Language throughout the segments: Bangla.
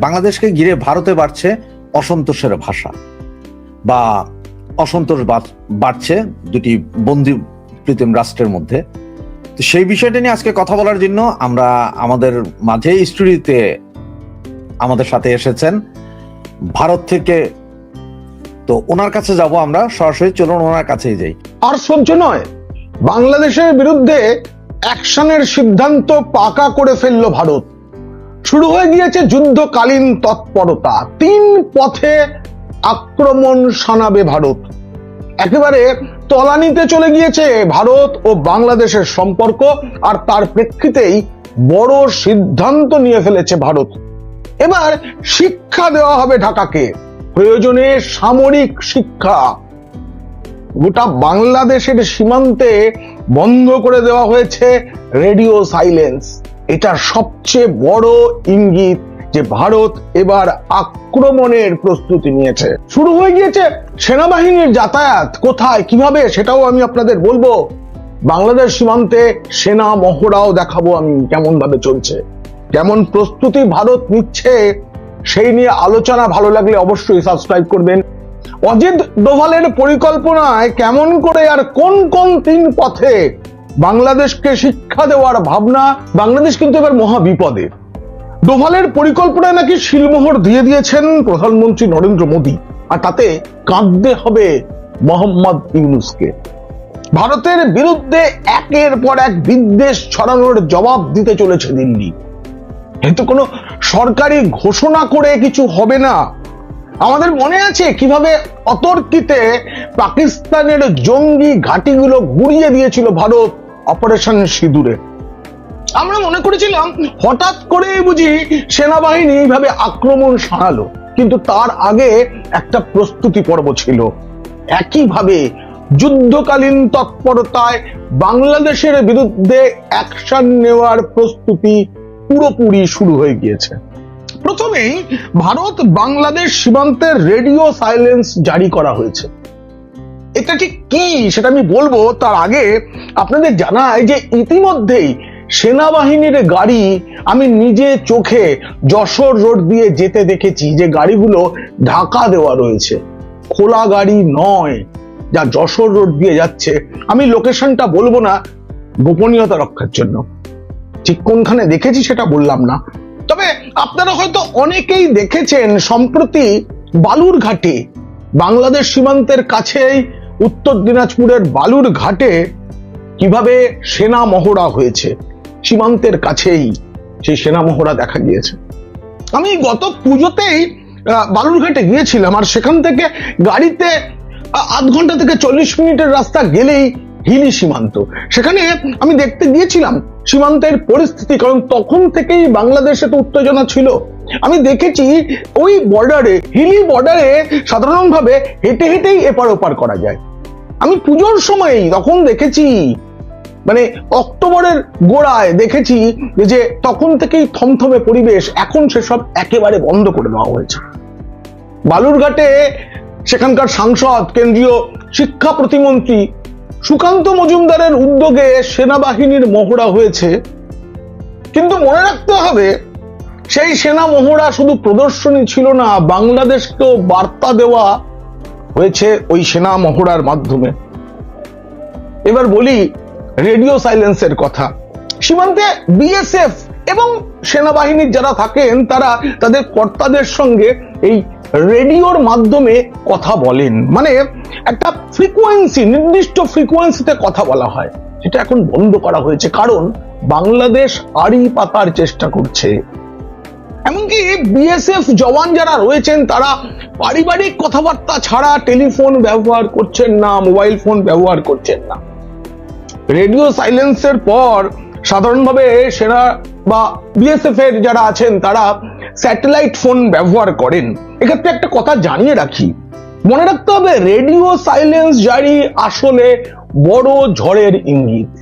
বাংলাদেশকে ঘিরে ভারতে বাড়ছে অসন্তোষের ভাষা বা অসন্তোষ বাড়ছে দুটি বন্দি প্রীতিম রাষ্ট্রের মধ্যে। তো সেই বিষয়টা নিয়ে আজকে কথা বলার জন্য আমরা আমাদের মাঝে স্টুডিওতে আমাদের সাথে এসেছেন। ভারত থেকে তো ওনার কাছে যাব আমরা। সরাসরি চলুন ওনার কাছেই যাই। আর সহ্য নয়, বাংলাদেশের বিরুদ্ধে অ্যাকশনের সিদ্ধান্ত পাকা করে ফেলল ভারত। শুরু হয়ে গিয়েছে যুদ্ধকালীন তৎপরতা। তিন পথে আক্রমণ শানাবে ভারত। একেবারে তলানিতে চলে গিয়েছে ভারত ও বাংলাদেশের সম্পর্ক আর তার প্রেক্ষিতেই বড় সিদ্ধান্ত নিয়ে ফেলেছে ভারত। এবার শিক্ষা দেওয়া হবে ঢাকাকে। প্রয়োজনে সামরিক শিক্ষা গোটা বাংলাদেশের সীমান্তে বন্ধ করে দেওয়া হয়েছে রেডিও সাইলেন্স। এটা সবচেয়ে বড় ইঙ্গিত যে ভারত এবার আক্রমণের প্রস্তুতি নিয়েছে। শুরু হয়ে গিয়েছে সেনাবাহিনীর যাতায়াত। কোথায়, কীভাবে, সেটাও আমি আপনাদের বলব। বাংলাদেশ সীমান্তে সেনা মহড়াও দেখাবো আমি কেমন ভাবে চলছে। কেমন প্রস্তুতি ভারত নিচ্ছে, সেই নিয়ে আলোচনা ভালো লাগলে অবশ্যই সাবস্ক্রাইব করবেন। অজিত ডোভালের পরিকল্পনায় কেমন করে আর কোন কোন তিন পথে বাংলাদেশকে শিক্ষা দেওয়ার ভাবনা, বাংলাদেশ কিন্তু এবার মহা বিপদে। ডোভালের পরিকল্পনায় নাকি শিলমোহর দিয়ে দিয়েছেন প্রধানমন্ত্রী নরেন্দ্র মোদী, আর তাতে কাঁদতে হবে মোহাম্মদ ইউনুসকে। ভারতের বিরুদ্ধে একের পর এক বিদ্বেষ ছড়ানোর জবাব দিতে চলেছে দিল্লি। কিন্তু কোনো সরকারি ঘোষণা করে কিছু হবে না। আমাদের মনে আছে কীভাবে অতর্কিতে পাকিস্তানের জঙ্গি ঘাঁটিগুলো গুড়িয়ে দিয়েছিল ভারত। অপারেশন সিঁদুরে। আমরা মনে করেছিলাম হঠাৎ করেই বুঝি সেনাবাহিনী এইভাবে আক্রমণ সারালো, কিন্তু তার আগে একটা প্রস্তুতি পর্ব ছিল। একইভাবে যুদ্ধকালীন তৎপরতায় বাংলাদেশের বিরুদ্ধে অ্যাকশন নেওয়ার প্রস্তুতি পুরোপুরি শুরু হয়ে গিয়েছে। প্রথমেই ভারত বাংলাদেশ সীমান্তের রেডিও সাইলেন্স জারি করা হয়েছে। এটা ঠিক কি সেটা আমি বলব, তার আগে আপনাদের জানাই যে ইতিমধ্যেই সেনাবাহিনীর গাড়ি আমি নিজে চোখে যশোর রোড দিয়ে যেতে দেখেছি, যে গাড়িগুলো ঢাকা দেওয়া রয়েছে। খোলা গাড়ি নয়, যা যশোর রোড দিয়ে যাচ্ছে। আমি লোকেশনটা বলব না, গোপনীয়তা রক্ষার জন্য। ঠিক কোনখানে দেখেছি সেটা বললাম না। তবে আপনারা হয়তো অনেকেই দেখেছেন, সম্প্রতি বালুর ঘাটে বাংলাদেশ সীমান্তের কাছেই উত্তর দিনাজপুরের বালুর ঘাটে কীভাবে সেনা মহড়া হয়েছে, সীমান্তের কাছেই সেই সেনা মহড়া দেখা গিয়েছে। আমি গত পুজোতেই বালুরঘাটে গিয়েছিলাম আর সেখান থেকে গাড়িতে আধ ঘণ্টা থেকে চল্লিশ মিনিটের রাস্তা গেলেই হিলি সীমান্ত। সেখানে আমি দেখতে গিয়েছিলাম সীমান্তের পরিস্থিতি, কারণ তখন থেকেই বাংলাদেশে তো উত্তেজনা ছিল। আমি দেখেছি ওই বর্ডারে হিলি বর্ডারে সাধারণভাবে হেঁটে হেঁটেই এপার ওপার করা যায়। আমি পুজোর সময়ই তখন দেখেছি মানে অক্টোবরের গোড়ায় দেখেছি যে তখন থেকেই থমথমে পরিবেশ এখন সেসব একেবারে বন্ধ করে দেওয়া হয়েছে। বালুরঘাটে সেখানকার সাংসদ, কেন্দ্রীয় শিক্ষা প্রতিমন্ত্রী সুকান্ত মজুমদারের উদ্যোগে সেনাবাহিনীর মহড়া হয়েছে। কিন্তু মনে রাখতে হবে, সেই সেনা মহড়া শুধু প্রদর্শনী ছিল না, বাংলাদেশকেও বার্তা দেওয়া হয়েছে ওই সেনা মহড়ার মাধ্যমে। এবার বলি রেডিও সাইলেন্সের কথা। সীমান্তে বিএসএফ এবং সেনাবাহিনীর যারা থাকেন, তারা তাদের কর্তাদের সঙ্গে এই রেডিওর মাধ্যমে কথা বলেন। মানে একটা ফ্রিকোয়েন্সি, নির্দিষ্ট ফ্রিকোয়েন্সিতে কথা বলা হয়। সেটা এখন বন্ধ করা হয়েছে। কারণ বাংলাদেশ আড়ি পাতার চেষ্টা করছে। এমনকি বিএসএফ জওয়ান যারা রয়েছেন, তারা পারিবারিক কথাবার্তা ছাড়া টেলিফোন ব্যবহার করছেন না, মোবাইল ফোন ব্যবহার করছেন না। রেডিও সাইলেন্সের পর সাধারণভাবে সেনা বা বিএসএফ এর যারা আছেন, তারা স্যাটেলাইট ফোন ব্যবহার করেন। এক্ষেত্রে একটা কথা জানিয়ে রাখি, মনে রাখতে হবে, রেডিও সাইলেন্স জারি আসলে বড় ঝড়ের ইঙ্গিত।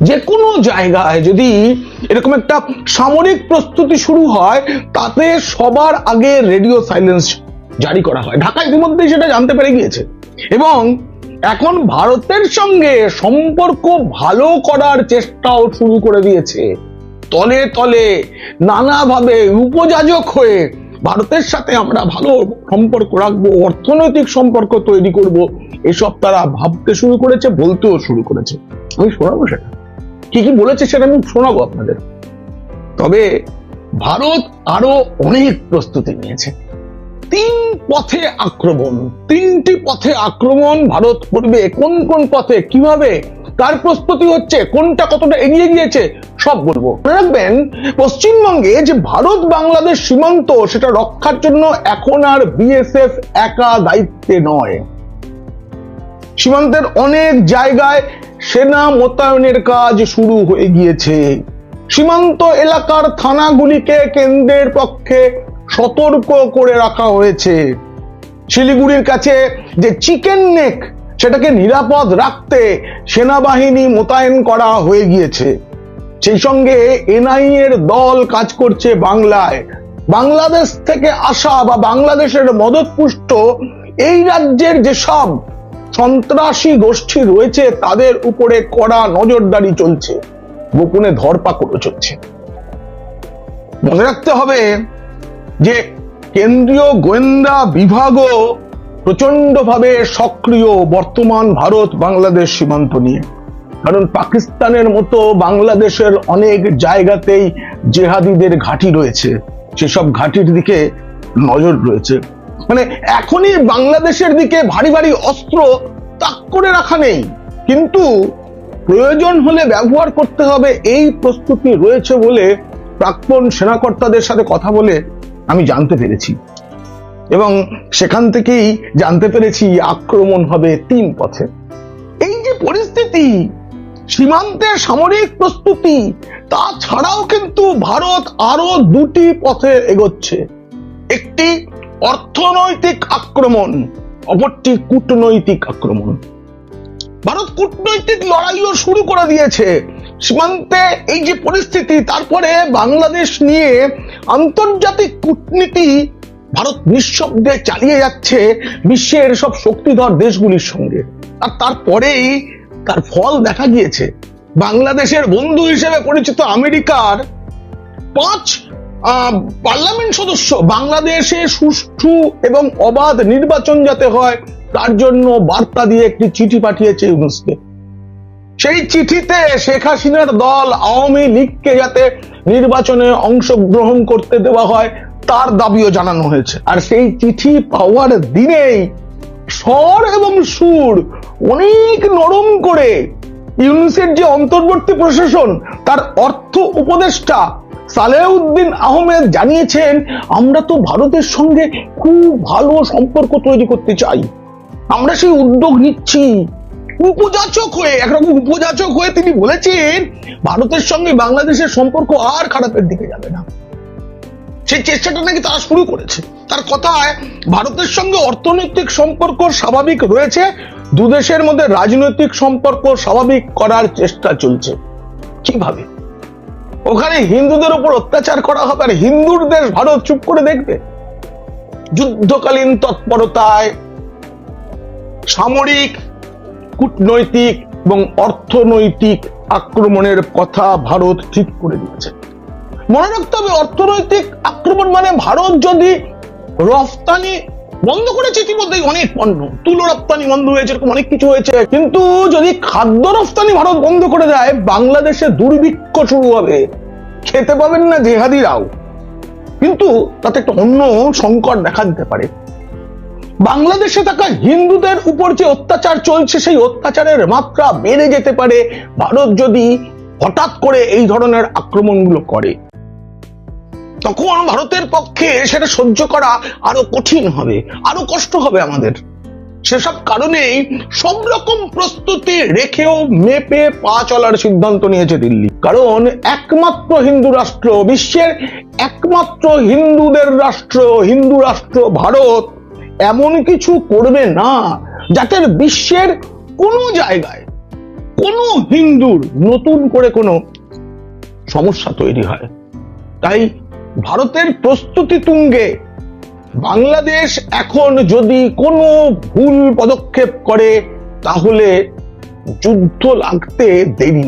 যে কোনো জায়গায় যদি এরকম একটা সামরিক প্রস্তুতি শুরু হয়, তাতে সবার আগে রেডিও সাইলেন্স জারি করা হয়। ঢাকা ইতিমধ্যেই সেটা জানতে পেরে গিয়েছে। এবং এখন ভারতের সঙ্গে সম্পর্ক ভালো করার চেষ্টাও শুরু করে দিয়েছে। তলে তলে নানাভাবে উপযাজক হয়ে ভারতের সাথে আমরা ভালো সম্পর্ক রাখব, অর্থনৈতিক সম্পর্ক তৈরি করব, এসব তারা ভাবতে শুরু করেছে, বলতেও শুরু করেছে। আমি শোনাবো সেটা। কি কি বলেছে সেটা আমি শোনাবো আপনাদের। তবে ভারত আরও অনেক প্রস্তুতি নিয়েছে। তিন পথে আক্রমণ, তিনটি পথে আক্রমণ ভারত করবে। কোন কোন পথে, কীভাবে, কার প্রস্তুতি হচ্ছে, কোনটা কতটা এগিয়ে গিয়েছে, সব বলব। রাখবেন, পশ্চিমবঙ্গে যে ভারত বাংলাদেশ সীমান্ত, সেটা রক্ষার জন্য এখন আর বিএসএফ একা দায়িত্বে নয়। সীমান্তের অনেক জায়গায় সেনা মোতায়েনের কাজ শুরু হয়ে গিয়েছে। সীমান্ত এলাকার থানাগুলিকে কেন্দ্রের পক্ষে সতর্ক করে রাখা হয়েছে। শিলিগুড়ির কাছে যে চিকেন নেক, সেটাকে নিরাপদ রাখতে সেনাবাহিনী মোতায়েন করা হয়ে গিয়েছে। সেই সঙ্গে এনআই এর দল কাজ করছে বাংলায়। বাংলাদেশ থেকে আসা বা বাংলাদেশের মদতপুষ্ট এই রাজ্যের যেসব সন্ত্রাসী গোষ্ঠী রয়েছে, তাদের উপরে কড়া নজরদারি চলছে। গোপনে ধরপাকড়ও চলছে। মনে রাখতে হবে যে কেন্দ্রীয় গোয়েন্দা বিভাগও প্রচন্ডভাবে সক্রিয় বর্তমান ভারত বাংলাদেশ সীমান্ত নিয়ে। কারণ পাকিস্তানের মতো বাংলাদেশের অনেক জায়গাতেই জেহাদিদের ঘাঁটি রয়েছে। সেসব ঘাঁটির দিকে নজর রয়েছে। মানে এখনই বাংলাদেশের দিকে ভারী ভারী অস্ত্র তাক করে রাখা নেই। কিন্তু প্রয়োজন হলে ব্যবহার করতে হবে এই প্রস্তুতি রয়েছে বলে প্রাক্তন সেনাকর্তাদের সাথে কথা বলে আমি জানতে পেরেছি। এবং সেখান থেকেই জানতে পেরেছি আক্রমণ হবে তিন পথে। এই যে পরিস্থিতি, সীমান্তের সামরিক প্রস্তুতি তাছাড়াও কিন্তু ভারত আরও দুটি পথে এগোচ্ছে। একটি অর্থনৈতিক আক্রমণ, অপরটি কূটনৈতিক আক্রমণ। ভারত কূটনৈতিক লড়াইও শুরু করে দিয়েছে। সীমান্তে এই যে পরিস্থিতি, তারপরে বাংলাদেশ নিয়ে আন্তর্জাতিক কূটনীতি ভারত নিঃশব্দে চালিয়ে যাচ্ছে বিশ্বের সব শক্তিধর দেশগুলির সঙ্গে। আর তারপরেই তার ফল দেখা গিয়েছে। বাংলাদেশের বন্ধু হিসেবে পরিচিত আমেরিকার পাঁচ পার্লামেন্ট সদস্য, বাংলাদেশে সুষ্ঠু এবং অবাধ নির্বাচন যাতে হয়, তার জন্য বার্তা দিয়ে একটি চিঠি পাঠিয়েছে ইউনুসকে। সেই চিঠিতে শেখ হাসিনার দল আওয়ামী লীগকে যাতে নির্বাচনে অংশগ্রহণ করতে দেওয়া হয়, তার দাবিও জানানো হয়েছে। আর সেই চিঠি পাওয়ার দিনেই স্বর এবং সুর অনেক নরম করে ইউনুসের যে অন্তর্বর্তী প্রশাসন, তার অর্থ উপদেষ্টা সালেউদ্দিন আহমেদ জানিয়েছেন, আমরা তো ভারতের সঙ্গে খুব ভালো সম্পর্ক তৈরি করতে চাই। আমরা সেই উদ্যোগ নিচ্ছি। উপযাচক হয়ে, একরকম উপযাচক হয়ে তিনি বলেছেন, ভারতের সঙ্গে বাংলাদেশের সম্পর্ক আর খারাপের দিকে যাবে না। সেই চেষ্টাটা নাকি তারা শুরু করেছে। তার কথায়, ভারতের সঙ্গে অর্থনৈতিক সম্পর্ক স্বাভাবিক রয়েছে দু দেশের মধ্যে রাজনৈতিক সম্পর্ক স্বাভাবিক করার চেষ্টা চলছে। কীভাবে? ওখানে হিন্দুদের উপর অত্যাচার করা হবে আর হিন্দুর দেশ ভারত চুপ করে দেখবে। যুদ্ধকালীন তৎপরতায় সামরিক, কূটনৈতিক এবং অর্থনৈতিক আক্রমণের কথা ভারত ঠিক করে দিয়েছে। মনে রাখতে হবে অর্থনৈতিক আক্রমণ মানে ভারত যদি রফতানি বন্ধ করেছে ইতিমধ্যেই অনেক পণ্য। তুলো রপ্তানি বন্ধ হয়েছে, এরকম অনেক কিছু হয়েছে। কিন্তু যদি খাদ্য রপ্তানি ভারত বন্ধ করে দেয়, বাংলাদেশে দুর্ভিক্ষ শুরু হবে। খেতে পাবেন না জেহাদিরাও। কিন্তু তাতে একটা অন্য সংকট দেখা দিতে পারে। বাংলাদেশে থাকা হিন্দুদের উপর যে অত্যাচার চলছে, সেই অত্যাচারের মাত্রা বেড়ে যেতে পারে। ভারত যদি হঠাৎ করে এই ধরনের আক্রমণগুলো করে তখন ভারতের পক্ষে সেটা সহ্য করা আরও কঠিন হবে, আরও কষ্ট হবে আমাদের। সেসব কারণেই সব রকম প্রস্তুতি রেখেও মেপে পা চলার সিদ্ধান্ত নিয়েছে দিল্লি। কারণ একমাত্র হিন্দু রাষ্ট্র, বিশ্বের একমাত্র হিন্দুদের রাষ্ট্র, হিন্দু রাষ্ট্র ভারত এমন কিছু করবে না যাতে বিশ্বের কোনো জায়গায় কোনো হিন্দুর নতুন করে কোনো সমস্যা তৈরি হয়। তাই ভারতের প্রস্তুতি তুঙ্গে বাংলাদেশ এখন যদি কোনো ভুল পদক্ষেপ করে তাহলে যুদ্ধ লাগতে দেরি।